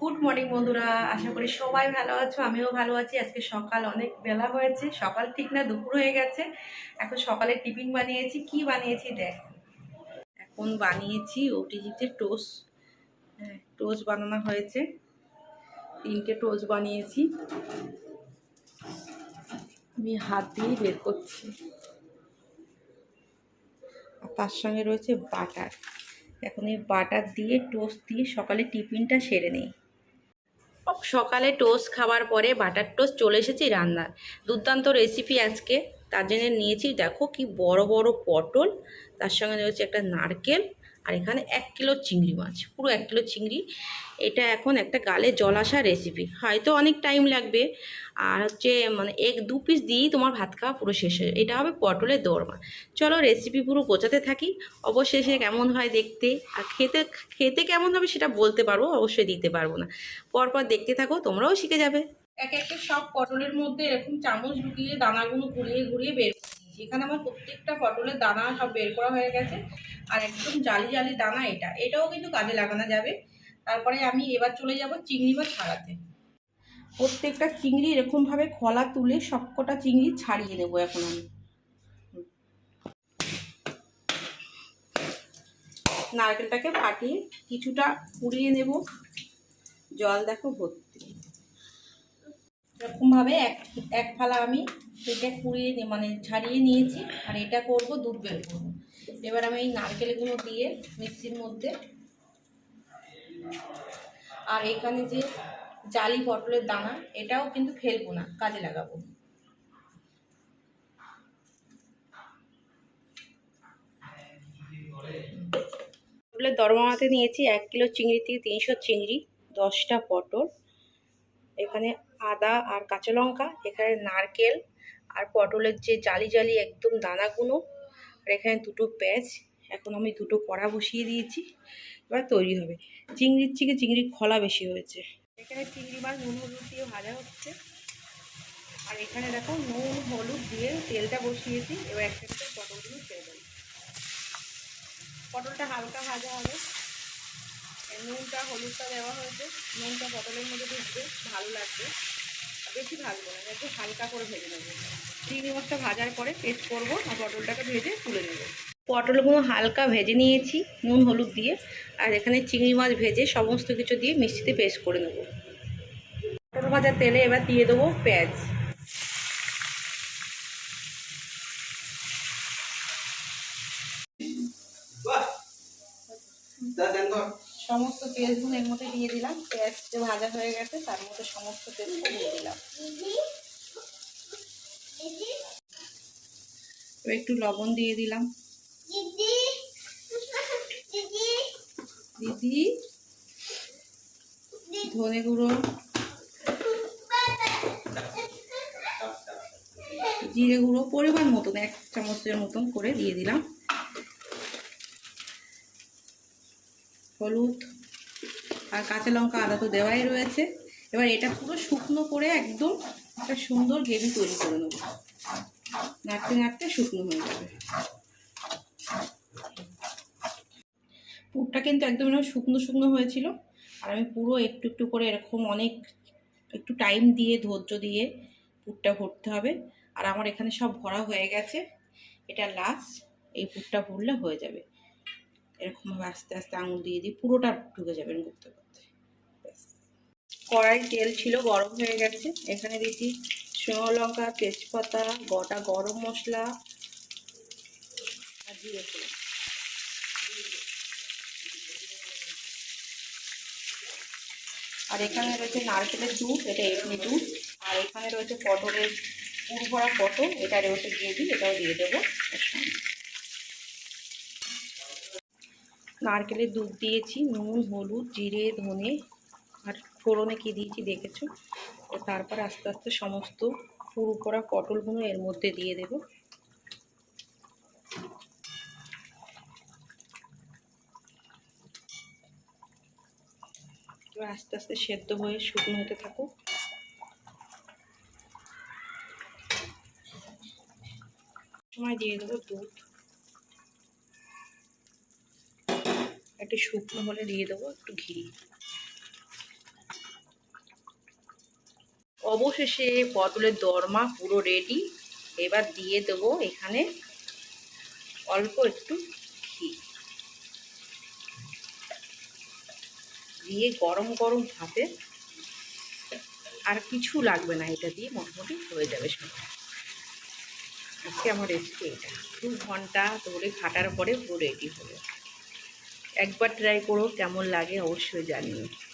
Good morning বন্ধুরা। আশা করি সবাই ভালো আছো, আমিও ভালো আছি। আজকে সকাল অনেক বেলা হয়েছে, সকাল ঠিক না, দুপুর হয়ে গেছে। এখন সকালে টিফিন বানিয়েছি, কি বানিয়েছি দেখ। এখন বানিয়েছি ওটিজিতে টোস্ট হ্যাঁ টোস্ট বানানো হয়েছে। তিনটে টোস্ট বানিয়েছি। আমি হাত দিয়ে বের করছি। তার সঙ্গে রয়েছে বাটার। এখন এই বাটার দিয়ে টোস্ট দিয়ে সকালে টিফিনটা সেরে নিই। সকালে টোস্ট খাওয়ার পরে বাটার টোস্ট চলে এসেছি রান্নার। দুর্দান্ত রেসিপি আজকে। তার জন্য নিয়েছি, দেখো কি বড় বড় পটল, তার সঙ্গে রয়েছে একটা নারকেল আর এখানে এক কিলো চিংড়ি মাছ, পুরো এক কিলো চিংড়ি। এটা এখন একটা গালে জল আসা রেসিপি হয়তো অনেক টাইম লাগবে। আর হচ্ছে মানে এক, দু পিস দিয়েই তোমার ভাত খাওয়া পুরো শেষ হয়ে এটা হবে পটলের দোরমা। চলো রেসিপি পুরো গোছাতে থাকি। অবশেষে কেমন হয় দেখতে। আর খেতে খেতে কেমন হবে সেটা বলতে পারব, অবশ্যই দিতে পারব না। পরপর দেখতে থাকো, তোমরাও শিখে যাবে। এক একটা সব পটলের মধ্যে এরকম চামচ ঢুকিয়ে দানাগুলো ঘুরিয়ে ঘুরিয়ে বের দিয়েছি এখানে আমার প্রত্যেকটা পটলের দানা সব বের করা হয়ে গেছে। আর একদম জালি জালি দানা এটা। এটাও কিন্তু কাজে লাগানো যাবে। তারপরে আমি এবার চলে যাব চিংড়ি মাছ ছাড়াতে। প্রত্যেকটা চিংড়ি এরকমভাবে খোলা তুলে সবকটা চিংড়ি ছাড়িয়ে নেব এখন আমি। নারকেলটাকে ফাটিয়ে কিছুটা পুড়িয়ে নেব। জল দেখো ভর্তি। এরকমভাবে এক এক ফালা আমি এটা কুড়িয়ে মানে ছাড়িয়ে নিয়েছি, আর এটা করব দুধ বের করব এবার আমি এই নারকেলগুলো দিয়ে মিক্সির মধ্যে, আর এখানে যে জালি পটলের দানা, এটাও কিন্তু ফেলব না, কাজে লাগাবো। পটলের দরমাতে নিয়েছি এক কিলো চিংড়ি থেকে তিনশো চিংড়ি, দশটা পটল। এখানে আদা আর কাঁচা লঙ্কা, এখানে নারকেল আর পটলের যে জালি জালি একদম দানাগুলো, আর এখানে দুটো পেঁয়াজ, এখন আমি দুটো কড়া বসিয়ে দিয়েছি, এবার তৈরি হবে। চিংড়ির থেকে চিংড়ির খলা বেশি হয়েছে। এখানে চিংড়ি মাছ, নুন হলুদ দিয়ে ভাজা হচ্ছে। আর এখানে দেখো নুন, হলুদ দিয়ে তেলটা বসিয়েছি, এবার একটা একটা পটলগুলো ছেড়ে দেবো। পটলটা হালকা ভাজা হবে। নুনটা, হলুদটা দেওয়া হয়েছে। নুনটা পটলের মধ্যে ঢুকবে, ভালো লাগবে। বেশি ভাজবো না, একটু হালকা করে ভেজে নেব। চিংড়ি মাছটা ভাজার পরে পেস্ট করব, আর পটলটাকে ভেজে তুলে নেব। পটলগুলো হালকা ভেজে নিয়েছি, নুন, হলুদ দিয়ে। আর এখানে চিংড়ি মাছ ভেজে সমস্ত কিছু দিয়ে মিষ্টিতে পেস্ট করে নেব। পটল ভাজার তেলে এবার দিয়ে দেবো পেঁয়াজ। সমস্ত তেলগুলো এর মধ্যে দিয়ে দিলাম। পেঁয়াজ যে ভাজা হয়ে গেছে, তার মধ্যে সমস্ত তেলগুলো দিয়ে দিলাম। একটু লবণ দিয়ে দিলাম। দিদি, ধনে গুঁড়ো, জিরে গুঁড়ো, পরিমাণ মতন, এক চামচের মতন করে দিয়ে দিলাম। হলুদ আর কাঁচা লঙ্কা আদা তো দেওয়াই রয়েছে। এবার এটা পুরো শুকনো করে একদম একটা সুন্দর গ্রেভি তৈরি করে নেব। নাড়তে নাড়তে শুকনো হয়ে যাবে। পুরটা কিন্তু একদম এরকম শুকনো শুকনো হয়েছিল। আর আমি পুরো একটু একটু করে এরকম অনেক একটু টাইম দিয়ে, ধৈর্য দিয়ে পুরটা ভরতে হবে। আর আমার এখানে সব ভরা হয়ে গেছে। এটা লাস্ট এই পুরটা ভরলে হয়ে যাবে। এরকমভাবে আস্তে আস্তে আঙুল দিয়ে দিই পুরোটা ঢুকে যাবে এরকম করতে করতে কড়াই তেল ছিল, গরম হয়ে গেছে। এখানে দিচ্ছি শুকনো লঙ্কা, তেজপাতা, গোটা গরম মশলা আর জিরে আর এখানে রয়েছে নারকেলের দুধ, এটা এমনি দুধ। আর এখানে রয়েছে পটলের পুর ভরা পটল এটা রয়েছে গ্রেভি, এটাও দিয়ে দেবো। এর সঙ্গে। নারকেলের দুধ দিয়েছি, নুন, হলুদ, জিরে, ধনে আর ফোড়নে কি দিয়েছি দেখেছ? তারপর আস্তে আস্তে সমস্ত পুরো করা পটলগুলো এর মধ্যে দিয়ে দেব। এবার আস্তে আস্তে সেদ্ধ হয়ে শুকনো হতে থাকুক সময় দিয়ে দেবো দুধ। একটু শুকনো হলে দিয়ে দেবো, একটু ঘি। অবশেষে পটলের দরমা পুরো রেডি এবার দিয়ে দেবো এখানে অল্প একটু ঘি। দিয়ে গরম গরম ভাতে আর কিছু লাগবে না, এটা দিয়ে মোটামুটি হয়ে যাবে সব। আজকে আমার রেসিপি এটা। দু ঘণ্টা ধরে খাটার পরে পুরো রেডি হলো একবার ট্রাই করো কেমন লাগে অবশ্যই জানিও।